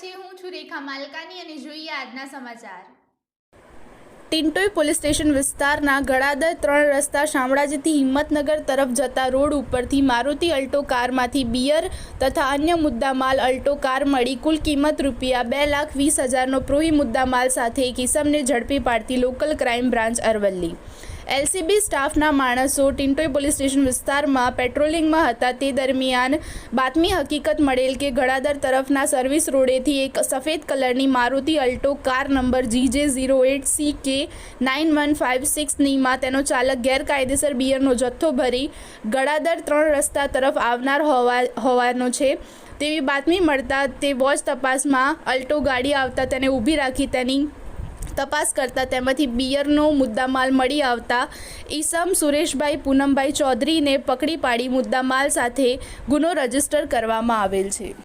છે. હું છું રેખા માલકાની અને જોઈએ આજના સમાચાર. ટિન્ટોઈ પોલીસ સ્ટેશન વિસ્તારના ગળાદર ત્રણ રસ્તા શામળાજીથી હિંમતનગર તરફ જતા રોડ ઉપરથી મારુતિ અલ્ટો કારમાંથી બિયર તથા અન્ય મુદ્દામાલ અલ્ટો કાર મળી કુલ કિંમત રૂપિયા બે લાખ વીસ હજારનો પ્રોહી મુદ્દામાલ સાથે એક ઇસમને ઝડપી પાડતી local crime branch Aravalli. LCB સ્ટાફના માણસો ટિન્ટોઈ પોલીસ સ્ટેશન વિસ્તારમાં પેટ્રોલિંગમાં હતા. તે દરમિયાન બાતમી હકીકત મળેલ કે ગળાદર તરફના સર્વિસ રોડેથી એક સફેદ કલરની Maruti Alto car number GJ zero eight C K nine one five સિક્સનીમાં તેનો ચાલક ગેરકાયદેસર બિયરનો જથ્થો ભરી ગળાદર ત્રણ રસ્તા તરફ આવનાર હોવા, હોવાનો છે. તેવી બાતમી મળતા તે વોચ તપાસમાં અલ્ટો ગાડી આવતા તેને ઊભી રાખી તેની તપાસ કરતા તેમાંથી બિયરનો મુદ્દામાલ મળી આવતા ઈસમ સુરેશભાઈ પૂનમભાઈ ચૌધરીને પકડી પાડી મુદ્દામાલ સાથે ગુનો રજિસ્ટર કરવામાં આવેલ છે.